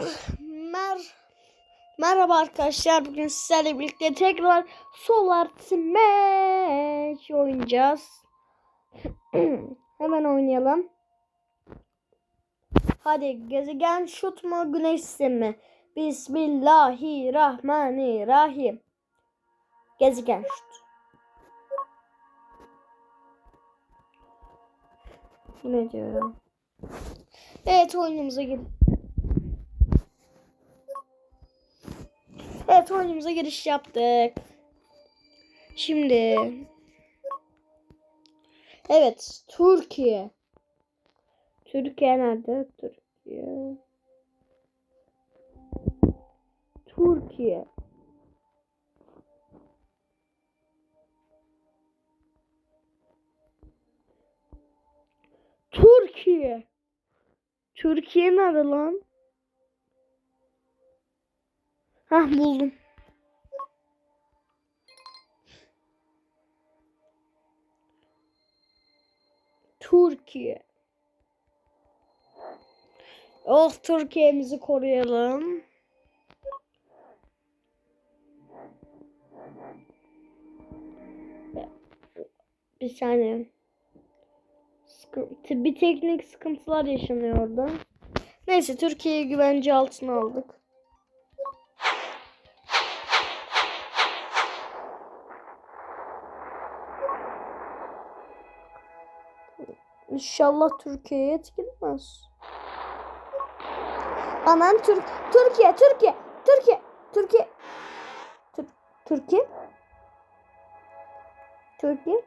Mer Merhaba arkadaşlar. Bugün sizlerle birlikte tekrar Solar Smash oynayacağız. Hemen oynayalım. Hadi gezegen şut mu güneş sistemi mi? Bismillahirrahmanirrahim. Gezegen şut. Ne diyor ya? Evet oyunumuza gidelim. Evet oyunumuza giriş yaptık. Şimdi Evet Türkiye. Türkiye nerede? Türkiye. Türkiye. Türkiye. Türkiye nerede lan? Hah buldum. Türkiye. Oh Türkiye'mizi koruyalım. Bir saniye. Sıkıntı, bir teknik sıkıntılar yaşanıyor orada. Neyse Türkiye'yi güvence altına aldık. İnşallah Türkiye'ye etkilmez. Aman Türk Türkiye Türkiye Türkiye Türkiye Tür Türkiye Türkiye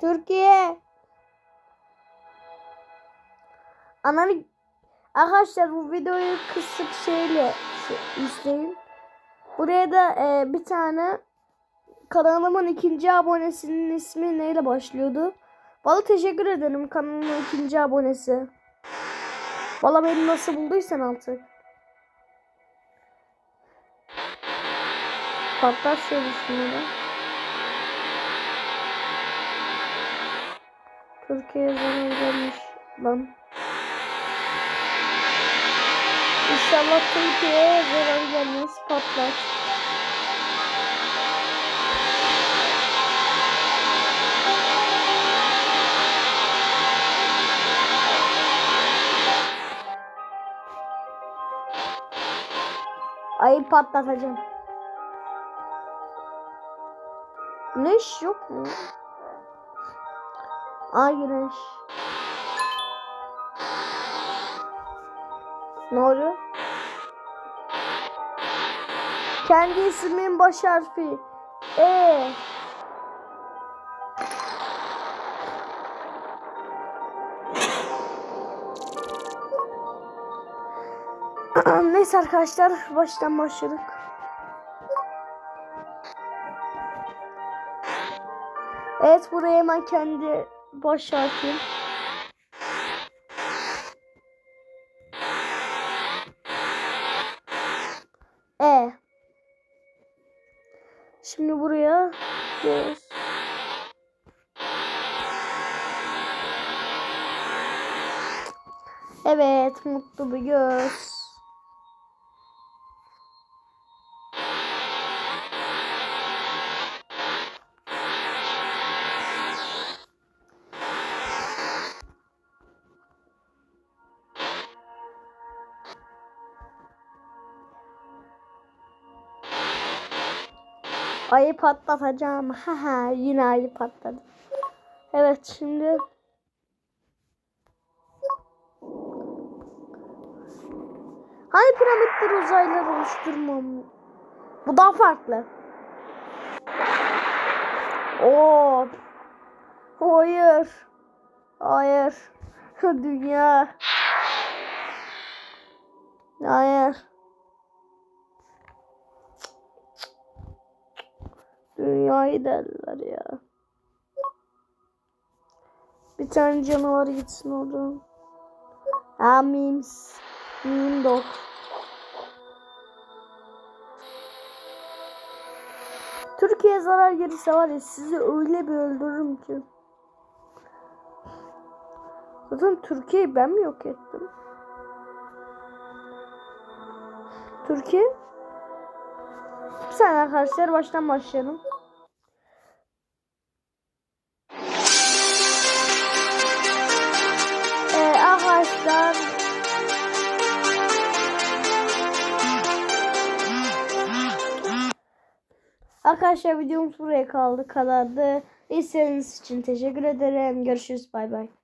Türkiye Ananı Arkadaşlar bu videoyu kısık şeyle şey, izleyin. Buraya da e, bir tane kanalımın ikinci abonesinin ismi neyle başlıyordu? Valla teşekkür ederim kanalımın ikinci abonesi. Valla beni nasıl bulduysan artık. Şunu da. Türkiye'ye zarar gelmiş lan. İnşallah Türkiye'ye zarar gelmez patlat. Ayı patlatacağım. Güneş yok mu? Ay güneş. Ne oluyor? Kendi ismin baş harfi. E. Neyse arkadaşlar baştan başladık. Evet buraya hemen kendi baş. E. Şimdi buraya göz. Evet mutlu bir göz. Ayı patlatacağım. Haha yine ayı patladı. Evet şimdi Hani piramitleri uzaylılar oluşturmam? Bu daha farklı. Oo. Hayır. Hayır. Dünya. Hayır. Dünyayı derler ya. Bir tane canavar gitsin oradan. Ha memes. Meme dog. Türkiye zarar gelirse var ya sizi öyle bir öldürürüm ki. Zaten Türkiye'yi ben mi yok ettim? Türkiye. Bir saniye arkadaşlar baştan başlayalım. Arkadaşlar videomuz buraya kaldı kadardı. İzlediğiniz için teşekkür ederim. Görüşürüz. Bay bay.